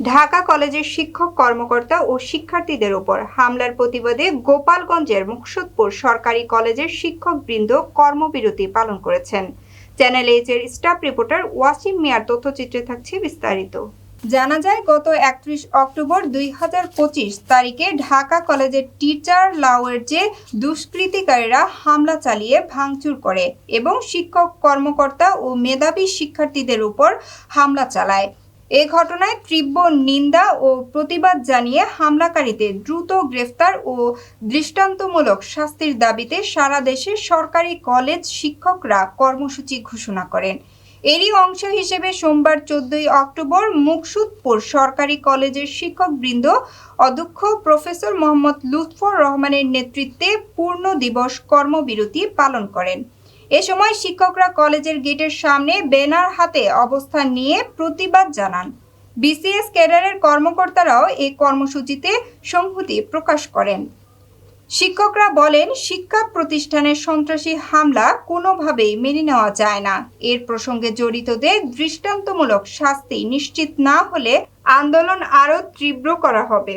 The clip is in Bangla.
ঢাকা কলেজের শিক্ষক, কর্মকর্তা ও শিক্ষার্থীদের উপর হামলার প্রতিবাদে গোপালগঞ্জের মুকসুদপুর সরকারি কলেজের শিক্ষকবৃন্দ কর্মবিরতি পালন করেছেন। চ্যানেল এইচ এর স্টাফ রিপোর্টার ওয়াসিম মিয়ার তথ্যচিত্রে থাকছে বিস্তারিত। জানা যায়, গত একত্রিশ অক্টোবর দুই হাজার পঁচিশ তারিখে ঢাকা কলেজের টিচার লাউয়ের যে দুষ্কৃতিকারীরা হামলা চালিয়ে ভাঙচুর করে এবং শিক্ষক, কর্মকর্তা ও মেধাবী শিক্ষার্থীদের উপর হামলা চালায় এ ঘটনায় তীব্র নিন্দা ও প্রতিবাদ জানিয়ে হামলাকারীদের দ্রুত গ্রেফতার ও দৃষ্টান্তমূলক শাস্তির দাবিতে সারা দেশে সরকারি কলেজ শিক্ষকরা কর্মসূচি ঘোষণা করেন। এরই অংশ হিসেবে সোমবার চোদ্দই অক্টোবর মুকসুদপুর সরকারি কলেজের শিক্ষকবৃন্দ অধ্যক্ষ প্রফেসর মোহাম্মদ লুৎফর রহমানের নেতৃত্বে পূর্ণ দিবস কর্মবিরতি পালন করেন। এ সময় শিক্ষকরা কলেজের গেটের সামনে ব্যানার হাতে অবস্থান নিয়ে প্রতিবাদ জানান। বিসিএস ক্যাডারের কর্মকর্তারাও এই কর্মসূচিতে সংহতি প্রকাশ করেন। শিক্ষকরা বলেন, শিক্ষা প্রতিষ্ঠানের সন্ত্রাসী হামলা কোনোভাবেই মেনে নেওয়া যায় না। এর প্রসঙ্গে জড়িতদের দৃষ্টান্তমূলক শাস্তি নিশ্চিত না হলে আন্দোলন আরও তীব্র করা হবে।